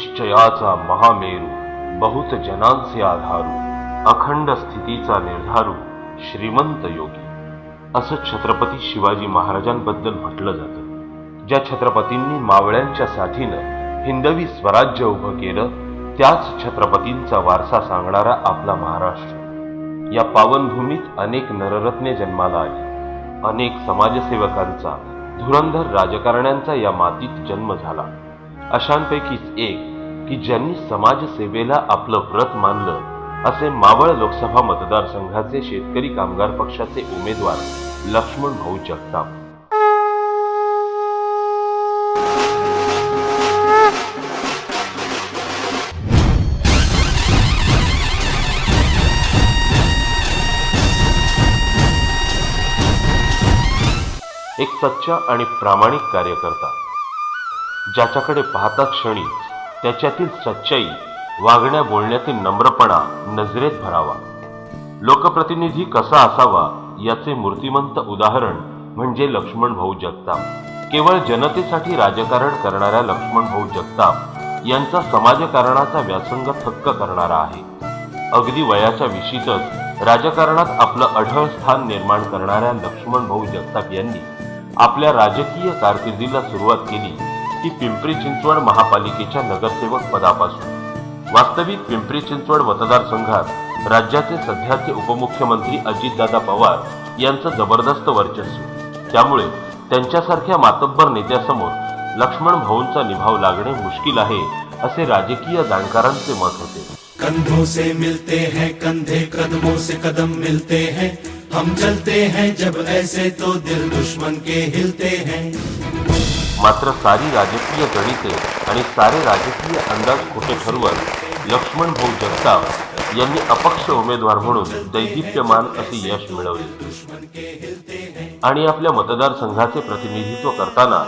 निश्चयाचा महामेरू बहुत जनांचे आधारू अखंड स्थितीचा निर्धारू श्रीमंत योगी. असं छत्रपती शिवाजी महाराजांबद्दल म्हटलं जातं. ज्या छत्रपतींनी मावळ्यांच्या साथीनं हिंदवी स्वराज्य उभं केलं त्याच छत्रपतींचा वारसा सांगणारा आपला महाराष्ट्र. या पावनभूमीत अनेक नररत्ने जन्माला आली. अनेक समाजसेवकांचा धुरंधर राजकारण्यांचा या मातीत जन्म झाला. अशांपैकीच एक की ज्यांनी समाजसेवेला आपलं व्रत मानलं असे मावळ लोकसभा मतदारसंघाचे शेतकरी कामगार पक्षाचे उमेदवार लक्ष्मण भाऊ जगताप. एक सच्चा आणि प्रामाणिक कार्यकर्ता ज्याच्याकडे पाहता क्षणी त्याच्यातील सच्चाई वागण्या बोलण्यातील नम्रपणा नजरेत भरावा. लोकप्रतिनिधी कसा असावा याचे मूर्तिमंत उदाहरण म्हणजे लक्ष्मण भाऊ जगताप. केवळ जनतेसाठी राजकारण करणाऱ्या लक्ष्मण भाऊ जगताप यांचा समाजकारणाचा व्यासंग थक्क करणारा आहे. अगदी वयाच्या विशीतच राजकारणात आपलं अढळ स्थान निर्माण करणाऱ्या लक्ष्मण भाऊ जगताप यांनी आपल्या राजकीय कारकिर्दीला सुरुवात केली की पिंपरी चिंचवड महापालिकेच्या नगरसेवक पदापासून. वास्तविक पिंपरी चिंचवड मतदारसंघात राज्याचे सध्याचे उपमुख्यमंत्री अजितदादा पवार यांचं जबरदस्त वर्चस्व. त्यामुळे त्यांच्यासारख्या मातब्बर नेत्यासमोर लक्ष्मण भाऊंचा निभाव लागणे मुश्किल आहे असे राजकीय जाणकारांचे मत होते. कंधों से मिलते हैं कंधे कदमों से कदम मिलते हैं। हम चलते हैं जब ऐसे तो दिल दुश्मन के हिलते हैं। मात्र सारी राजकीय गणिते आणि सारे राजकीय अंदाज खोटे ठरवत लक्ष्मण भाऊ जगताप यांनी अपक्ष उमेदवार म्हणून दैदिप्यमान असे यश मिळवले. आणि आपल्या मतदारसंघाचे प्रतिनिधित्व करताना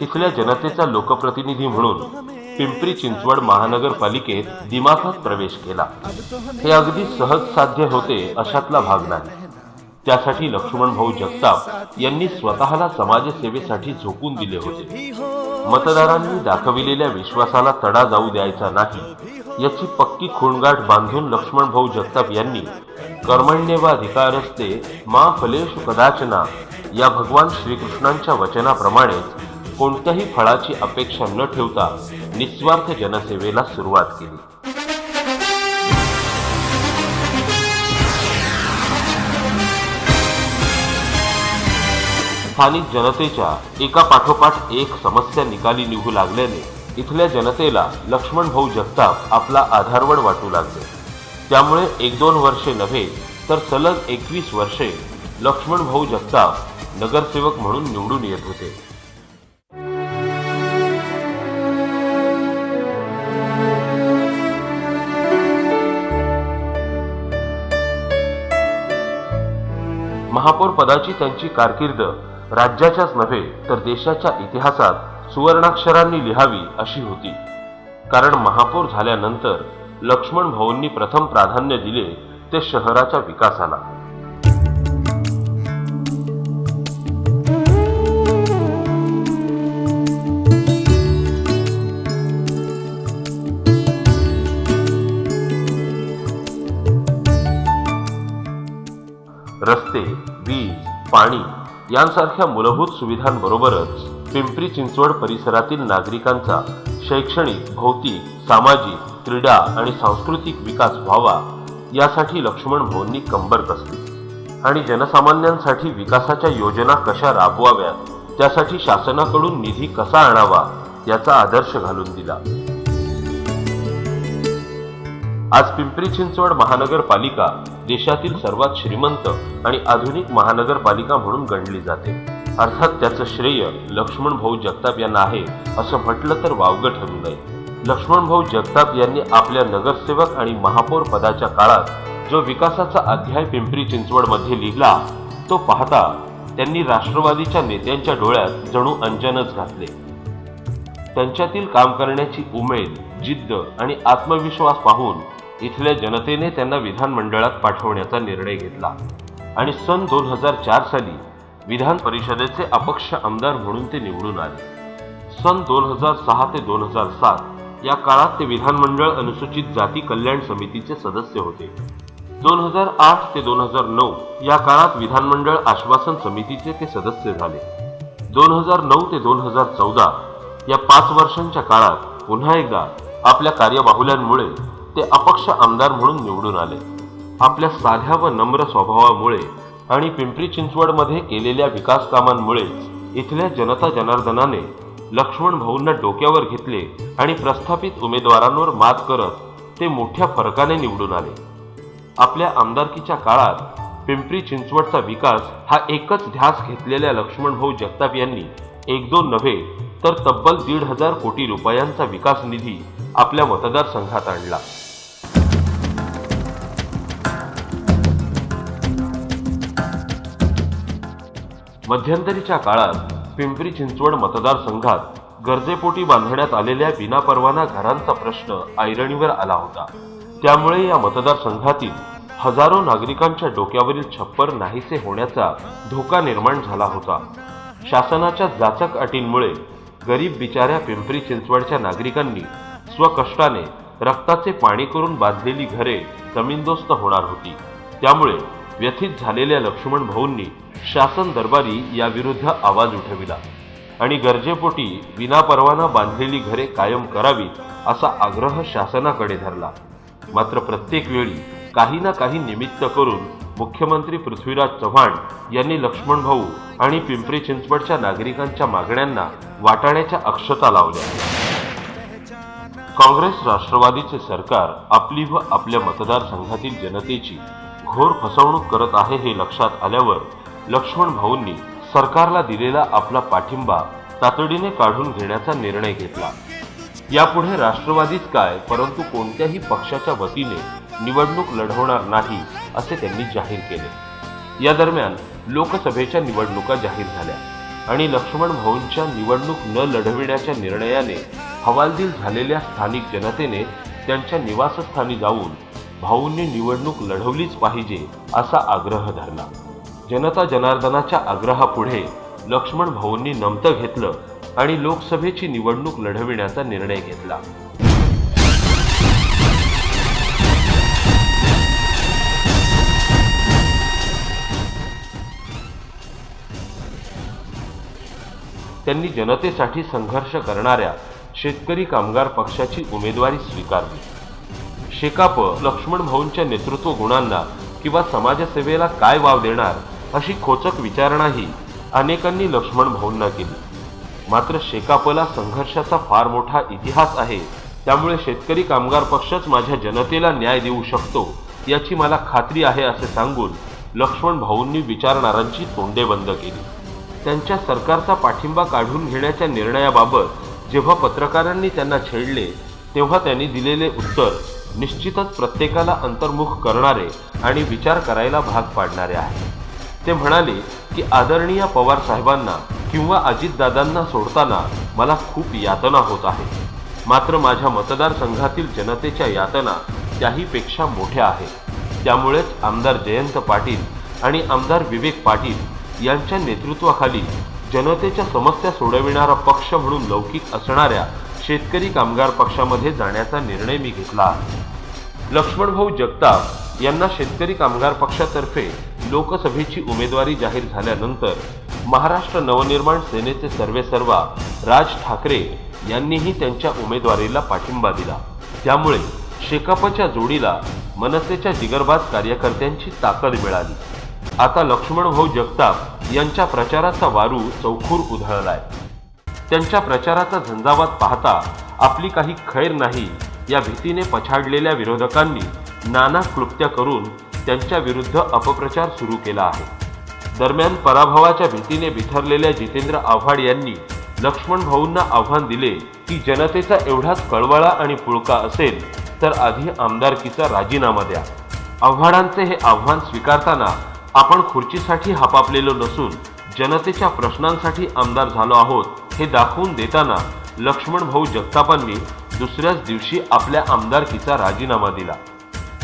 तिथल्या जनतेचा लोकप्रतिनिधी म्हणून पिंपरी चिंचवड महानगरपालिकेत दिमाखात प्रवेश केला. हे अगदी सहज साध्य होते अशातला भाग नाही. त्यासाठी लक्ष्मण भाऊ जगताप यांनी स्वतःला समाजसेवेसाठी झोकून दिले होते. मतदारांनी दाखविलेल्या विश्वासाला तडा जाऊ द्यायचा नाही याची पक्की खूणगाठ बांधून लक्ष्मण भाऊ जगताप यांनी कर्मण्यवाधिकारस्ते मा फलेश कदाचना या भगवान श्रीकृष्णांच्या वचनाप्रमाणेच कोणत्याही फळाची अपेक्षा न ठेवता निस्वार्थ जनसेवेला सुरुवात केली. स्थानिक जनतेच्या एका पाठोपाठ एक समस्या निकाली निघू लागल्याने इथल्या जनतेला लक्ष्मण भाऊ जगताप आपला आधारवड वाटू लागले. त्यामुळे एक दोन वर्षे नव्हे तर सलग एकवीस वर्षे लक्ष्मण भाऊ जगताप नगरसेवक म्हणून निवडून येत होते. महापौर पदाची त्यांची कारकीर्द राज्याच्याच नव्हे तर देशाच्या इतिहासात सुवर्णाक्षरांनी लिहावी अशी होती. कारण महापौर झाल्यानंतर लक्ष्मण भाऊंनी प्रथम प्राधान्य दिले ते शहराच्या विकासाला. रस्ते वीज पाणी यांसारख्या मूलभूत सुविधांबरोबरच पिंपरी चिंचवड परिसरातील नागरिकांचा शैक्षणिक भौतिक सामाजिक क्रीडा आणि सांस्कृतिक विकास व्हावा यासाठी लक्ष्मण भाऊंनी कंबर कसली? आणि जनसामान्यांसाठी विकासाच्या योजना कशा राबवाव्यात? त्यासाठी शासनाकडून निधी कसा आणावा? याचा आदर्श घालून दिला. आज पिंपरी चिंचवड महानगरपालिका देशातील सर्वात श्रीमंत आणि आधुनिक महानगरपालिका म्हणून गणली जाते. अर्थात त्याचं श्रेय लक्ष्मण भाऊ जगताप यांना आहे असं म्हटलं तर वावगं ठरू नये लक्ष्मण भाऊ जगताप यांनी आपल्या नगरसेवक आणि महापौर पदाच्या काळात जो विकासाचा अध्याय पिंपरी चिंचवडमध्ये लिहिला तो पाहता त्यांनी राष्ट्रवादीच्या नेत्यांच्या डोळ्यात जणू अंजनच घातले. त्यांच्यातील काम करण्याची उमेद जिद्द आणि आत्मविश्वास पाहून इथल्या जनतेने त्यांना विधानमंडळात पाठवण्याचा निर्णय घेतला. आणि सन दोन हजार चार साली विधान परिषदेचे अपक्ष आमदार म्हणून ते निवडून आले. सन दोन हजार सहा ते दोन हजार सात या काळात ते विधानमंडळ अनुसूचित जाती कल्याण समितीचे सदस्य होते. दोन हजार आठ ते दोन हजार नऊ या काळात विधानमंडळ आश्वासन समितीचे ते सदस्य झाले. दोन हजार नऊ ते दोन हजार चौदा या पाच वर्षांच्या काळात पुन्हा एकदा आपल्या कार्यबाहुल्यांमुळे ते अपक्ष आमदार म्हणून निवडून आले. आपल्या साध्या व नम्र स्वभावामुळे आणि पिंपरी चिंचवडमध्ये केलेल्या विकास कामांमुळे इथल्या जनता जनार्दनाने लक्ष्मण भाऊंना डोक्यावर घेतले आणि प्रस्थापित उमेदवारांवर मात करत ते मोठ्या फरकाने निवडून आले. आपल्या आमदारकीच्या काळात पिंपरी चिंचवडचा विकास हा एकच ध्यास घेतलेल्या लक्ष्मण भाऊ जगताप यांनी एक दोन नव्हे तर तब्बल दीड हजार कोटी रुपयांचा विकास निधी आपल्या मतदारसंघात आणला. मध्यंतरीच्या काळात पिंपरी चिंचवड मतदारसंघात गरजेपोटी बांधण्यात आलेल्या विनापरवाना घरांचा प्रश्न ऐरणीवर आला होता. त्यामुळे या मतदारसंघातील हजारो नागरिकांच्या डोक्यावरील छप्पर नाहीसे होण्याचा धोका निर्माण झाला होता. शासनाच्या जाचक अटींमुळे गरीब बिचाऱ्या पिंपरी चिंचवडच्या नागरिकांनी स्वकष्टाने रक्ताचे पाणी करून बांधलेली घरे जमीनदोस्त होणार होती. त्यामुळे व्यथित झालेल्या लक्ष्मण भाऊंनी शासन दरबारी याविरुद्ध आवाज उठविला आणि गरजेपोटी विनापरवाना बांधलेली घरे कायम करावीत असा आग्रह शासनाकडे धरला. मात्र प्रत्येक वेळी काही ना काही निमित्त करून मुख्यमंत्री पृथ्वीराज चव्हाण यांनी लक्ष्मण भाऊ आणि पिंपरी चिंचवडच्या नागरिकांच्या मागण्यांना वाटाण्याच्या अक्षता लावल्या. काँग्रेस राष्ट्रवादीचे सरकार आपली व आपल्या मतदारसंघातील जनतेची घोर फसवणूक करत आहे हे लक्षात आल्यावर लक्ष्मण भाऊंनी सरकारला दिलेला आपला पाठिंबा तातडीने काढून घेण्याचा निर्णय घेतला. यापुढे राष्ट्रवादीच काय परंतु कोणत्याही पक्षाच्या वतीने निवडणूक लढवणार नाही असे त्यांनी जाहीर केले. या दरम्यान लोकसभेच्या निवडणुका जाहीर झाल्या आणि लक्ष्मण भाऊंच्या निवडणूक न लढविण्याच्या निर्णयाने हवालदिल झालेल्या स्थानिक जनतेने त्यांच्या निवासस्थानी जाऊन भाऊंनी निवडणूक लढवलीच पाहिजे असा आग्रह धरला. जनता जनार्दनाच्या आग्रहापुढे लक्ष्मण भाऊंनी नमतं घेतलं आणि लोकसभेची निवडणूक लढविण्याचा निर्णय घेतला. त्यांनी जनतेसाठी संघर्ष करणाऱ्या शेतकरी कामगार पक्षाची उमेदवारी स्वीकारली. शेकाप लक्ष्मण भाऊंच्या नेतृत्व गुणांना किंवा समाजसेवेला काय वाव देणार अशी खोचक विचारणाही अनेकांनी लक्ष्मण भाऊंना केली. मात्र शेकापला संघर्षाचा फार मोठा इतिहास आहे त्यामुळे शेतकरी कामगार पक्षच माझ्या जनतेला न्याय देऊ शकतो याची मला खात्री आहे असे सांगून लक्ष्मण भाऊंनी विचारणाऱ्यांची तोंडे बंद केली. त्यांच्या सरकारचा पाठिंबा काढून घेण्याच्या निर्णयाबाबत जेव्हा पत्रकारांनी त्यांना छेडले तेव्हा त्यांनी दिलेले उत्तर निश्चितच प्रत्येकाला अंतर्मुख करणारे आणि विचार करायला भाग पाडणारे आहे ते म्हणाले की आदरणीय पवार साहेबांना किंवा अजितदादांना सोडताना मला खूप यातना होत आहे. मात्र माझ्या मतदारसंघातील जनतेच्या यातना त्याहीपेक्षा मोठ्या आहेत. त्यामुळेच आमदार जयंत पाटील आणि आमदार विवेक पाटील यांच्या नेतृत्वाखाली जनतेच्या समस्या सोडविणारा पक्ष म्हणून लौकिक असणाऱ्या शेतकरी कामगार पक्षामध्ये जाण्याचा निर्णय मी घेतला आहे. लक्ष्मणभाऊ जगताप यांना शेतकरी कामगार पक्षातर्फे लोकसभेची उमेदवारी जाहीर झाल्यानंतर महाराष्ट्र नवनिर्माण सेनेचे सर्वेसर्वा राज ठाकरे यांनीही त्यांच्या उमेदवारीला पाठिंबा दिला. त्यामुळे शेकापच्या जोडीला मनसेच्या जिगरबाज कार्यकर्त्यांची ताकद मिळाली. आता लक्ष्मणभाऊ जगताप यांच्या प्रचाराचा वारू चौखूर उधळलाय. त्यांच्या प्रचाराचा झंझावात पाहता आपली काही खैर नाही या भीतीने पछाडलेल्या विरोधकांनी नाना क्लुप्त्या करून त्यांच्या विरुद्ध अपप्रचार सुरू केला आहे. दरम्यान पराभवाच्या भीतीने बिथरलेल्या जितेंद्र आव्हाड यांनी लक्ष्मण भाऊंना आव्हान दिले की जनतेचा एवढाच कळवळा आणि पुळका असेल तर आधी आमदारकीचा राजीनामा द्या. आव्हाडांचे हे आव्हान स्वीकारताना आपण खुर्चीसाठी हापापलेलो नसून जनतेच्या प्रश्नांसाठी आमदार झालो आहोत हे दाखवून देताना लक्ष्मण भाऊ जगतापांनी दुसऱ्याच दिवशी आपल्या आमदारकीचा राजीनामा दिला.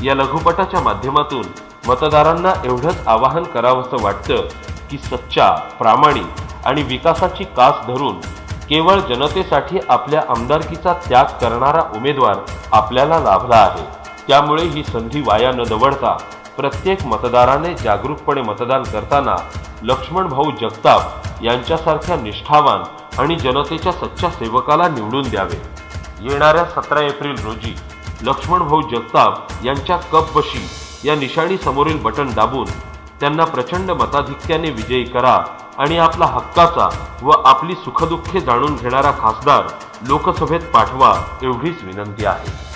या लघुपटाच्या माध्यमातून मतदारांना एवढंच आवाहन करावंसं वाटतं की सच्चा प्रामाणिक आणि विकासाची कास धरून केवळ जनतेसाठी आपल्या आमदारकीचा त्याग करणारा उमेदवार आपल्याला लाभला आहे. त्यामुळे ही संधी वाया न दवडता प्रत्येक मतदाराने जागरूकपणे मतदान करताना लक्ष्मण भाऊ जगताप यांच्यासारख्या निष्ठावान आणि जनतेच्या सच्च्या सेवकाला निवडून द्यावे. येणाऱ्या सतरा एप्रिल रोजी लक्ष्मण भाऊ जगताप यांच्या कप बशी या निशाणी समोरील बटन दाबून त्यांना प्रचंड मताधिक्याने विजयी करा आणि आपला हक्काचा व आपली सुखदुःखे जाणून घेणारा खासदार लोकसभेत पाठवा एवढीच विनंती आहे.